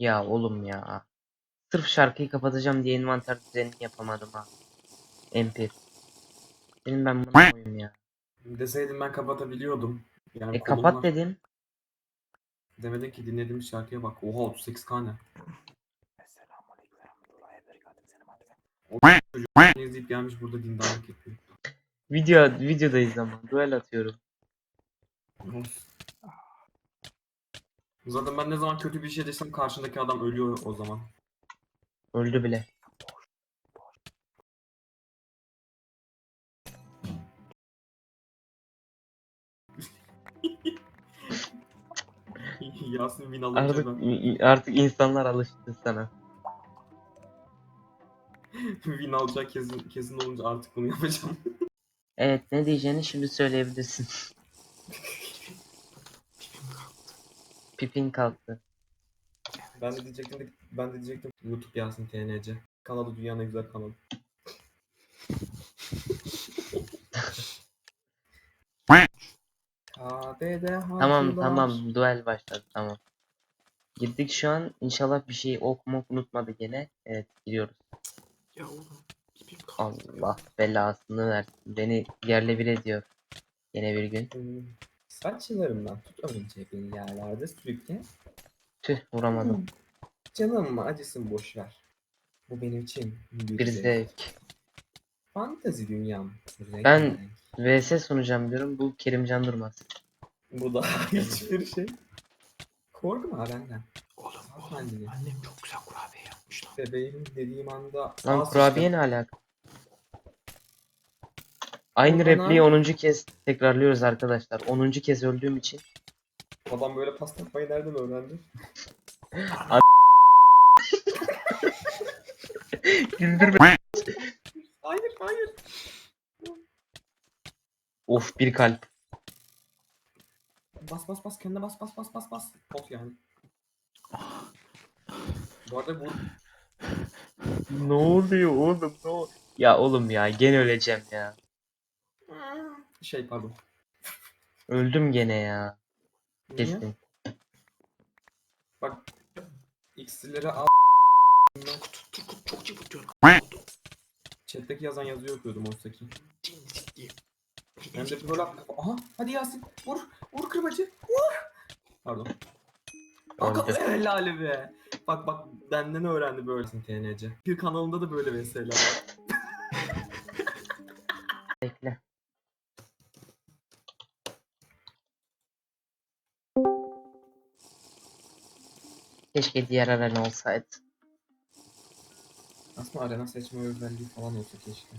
Ya oğlum ya. Sırf şarkıyı kapatacağım diye envanter düzenini yapamadım ha. MP. Benim ben bunu koyayım ya. Deseydim ben kapatabiliyordum. Yani E kapat kolumla- dedim. Demedin ki dinlediğim şarkıya bak. Oha 38k ne? O izleyip gelmiş burada dindarlık yapıyor. Video videodayız ama. Duel atıyorum. Olsun. Zaten ben ne zaman kötü bir şey desem karşındaki adam ölüyor o zaman. Öldü bile. Yasin win alınca Artık ben artık insanlar alıştı sana. win alacak kesin, kesin olunca artık bunu yapacağım. Evet ne diyeceğini şimdi söyleyebilirsin. Pipin kalktı. Ben de diyecektim de, ben de diyecektim YouTube Yasin TNC. Kanalı dünyanın en güzel kanalı. KDD Tamam hatılar. tamam duel başladı tamam. Girdik şu an inşallah bir şey okumak unutmadı gene. Evet giriyoruz. Ya oğlum. Pipim. Allah belasını versin. Beni yerle bir ediyor. Yine bir gün. Hmm, Saçlarımdan tut önce beni yerlerde sürükle. Tüh vuramadım. Canım mı acısın boş ver. Bu benim için bir, Bir zevk. zevk. Fantezi dünyam. renk Ben- renk. VS sunacağım diyorum. Bu Kerimcan Durmaz. Bu da hiçbir şey. Korkma benden. Oğlum oğlum. Annem çok güzel kurabiye yapmış lan. Bebeğim dediğim anda... Lan kurabiye ne alaka? Aynı repliği 10. kez tekrarlıyoruz arkadaşlar. 10. kez öldüğüm için. Adam böyle pasta yapmayı nereden öğrendi? Güldürme. Hayır hayır. Of bir kalp. Bas bas bas kendine bas bas bas bas bas. Pot yani. Bu arada bu Ne oluyor oğlum ne oluyor? Ya oğlum ya gene öleceğim ya. Şey pardon. Öldüm gene ya. Niye? Kesin. Bak iksirleri al. Turkut Turkut çok cıvıtıyor. Chat'teki yazan yazıyor okuyordum oysa ki. Cin siktiğim. Hem de böyle aha hadi Yasin vur vur kırbacı vur. Pardon. Öldü. helal be. Bak bak benden öğrendi böylesin TNC. Bir kanalında da böyle mesela. Keşke diğer arena olsaydı. Aslında arena seçme özelliği falan olsa keşke.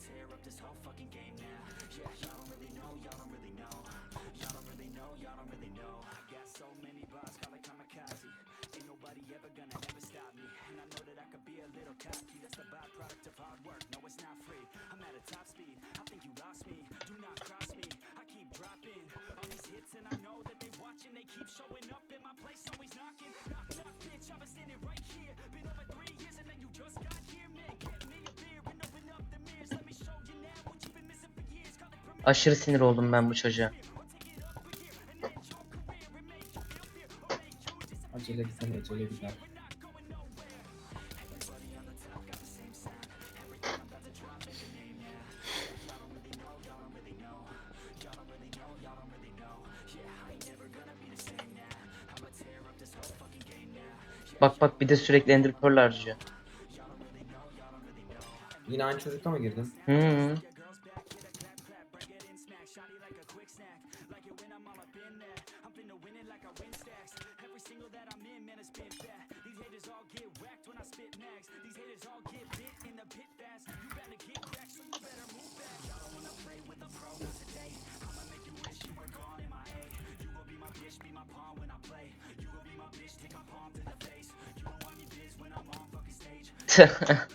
tear up this whole fucking game now. Yeah, y'all don't really know, y'all don't really know. Aşırı sinir oldum ben bu çocuğa. Acele gitsen acele gider. Bak bak bir de sürekli Ender Pearl harcıyor. Yine aynı çocukla mı girdin? Hı -hı. yaptı.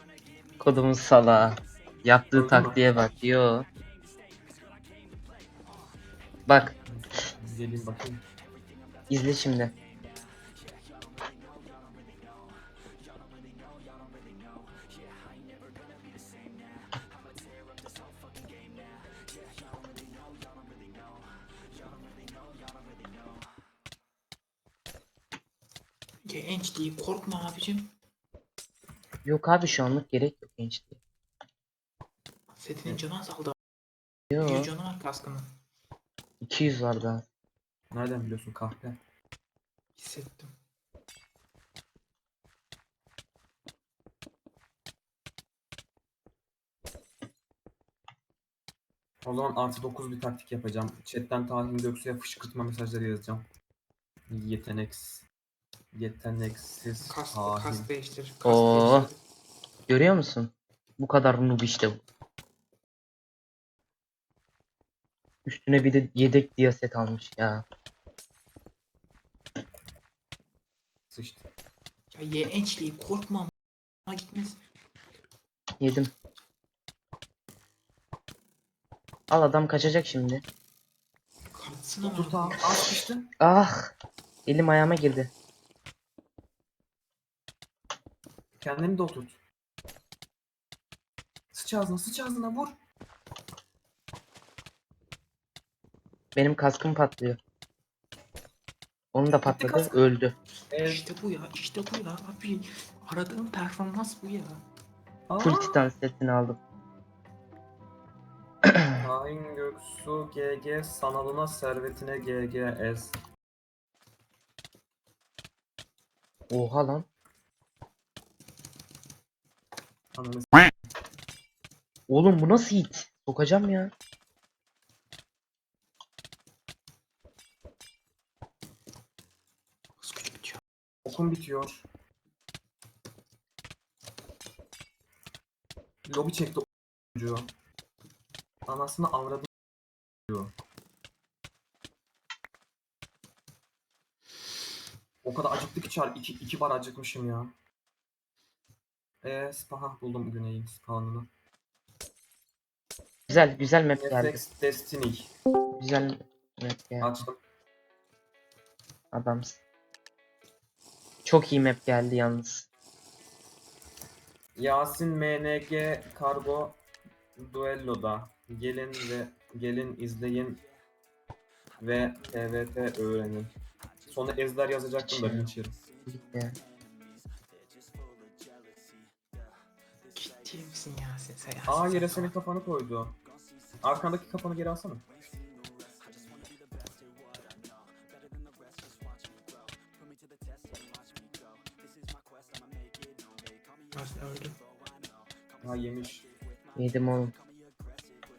Kodumun sala. Yaptığı taktiğe bak. Yo. Bak. Geleyim bakayım. İzle şimdi. Genç değil korkma abicim. Yok abi şu anlık gerek yok gençliğe. Setinin canı azaldı. Yok. 100 canı var kaskının. 200 var daha. Nereden biliyorsun kahpe? Hissettim. O zaman artı 9 bir taktik yapacağım. Chatten Tahin Göksu'ya fışkırtma mesajları yazacağım. Yeteneksiz. Yeteneksiz Tahin. kask değiştir. Kask Oo. değiştir. Görüyor musun? Bu kadar noob işte bu. Üstüne bir de yedek diyaset almış ya. Sıçtı. Ya ye ençliği korkma. ama gitmez. Yedim. Al adam kaçacak şimdi. Kaçsın Otur ama. tamam. Az sıçtı. Ah! Elim ayağıma girdi. Kendini de oturt. Sıç ağzına sıç ağzına vur. Benim kaskım patlıyor. Onun da patladı. kask. Öldü. Evet. İşte bu ya işte bu ya abi. Aradığım performans bu ya. Full titan setini aldım. Tahin Göksu GG sanalına servetine GGS. Oha lan. Ananı Oğlum bu nasıl hit? Sokacağım ya. Okum bitiyor. Lobi çekti o çocuğu. Anasını avradı çocuğu. O kadar acıktı ki çar iki, iki bar acıkmışım ya. Eee spaha buldum güneyin spahanını. Güzel güzel map geldi. Netflix Destiny. Güzel map geldi. Açtım. Adamsın. Çok iyi map geldi yalnız. Yasin MNG Kargo Duello'da gelin ve gelin izleyin ve TVT öğrenin. Sonra ezber yazacaktım da yerim. Ya. Ciddi misin ya sen? sen Aa yere senin kafanı koydu. Arkandaki kafanı geri alsana. Yasin öldü. Ha yemiş. Yedim oğlum.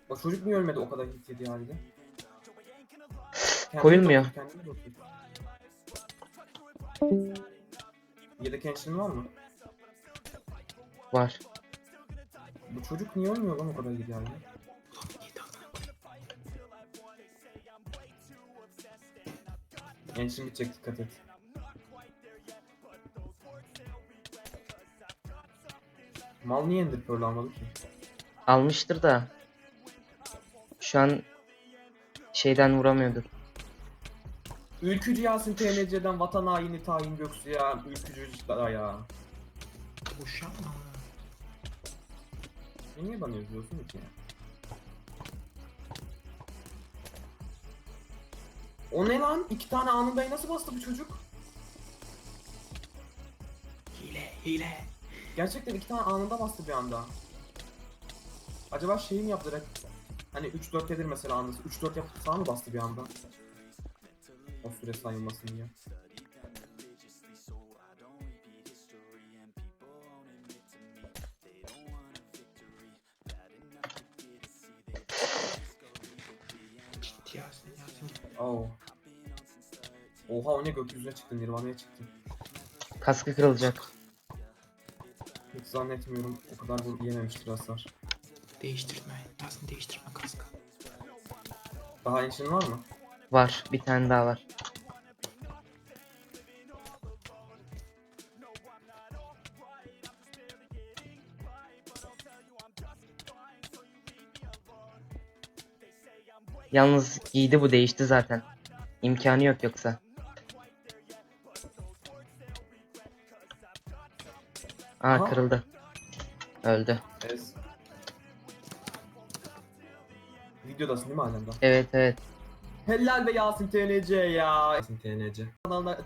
O çocuk niye ölmedi o kadar hit yediği halde? Kendini Koyulmuyor. de otur, kendini de otur. Yedek ençliğin var mı? Var. Bu çocuk niye ölmüyor lan o kadar amına koyayım. Ençliğin bitecek dikkat et. Mal niye Ender Pearl almadı ki? Almıştır da. Şu an şeyden vuramıyordur. Ülkücü Yasin TNC'den vatan haini tayin göksu ya. Ülkücü da ya. Boş yapma. Sen niye bana yazıyorsun ki? O ne lan? İki tane anındayı nasıl bastı bu çocuk? Hile hile. Gerçekten iki tane anında bastı bir anda. Acaba şey mi yaptı? Hani 3-4 gelir mesela anında. 3-4 yapıp sağ mı bastı bir anda? O süre sayılmasın diye. Ne gökyüzüne çıktı, Nirvana'ya çıktı. Kaskı kırılacak. Hiç zannetmiyorum o kadar bu yememiştir hasar. Değiştirme. Yasin değiştirme kaskı. Daha için var mı? Var. Bir tane daha var. Yalnız giydi bu değişti zaten. İmkanı yok yoksa. Aa kırıldı. Öldü. Ez. Videodasın değil mi halen daha? Evet evet. Helal be Yasin TNC ya. Yasin TNC. Kanalda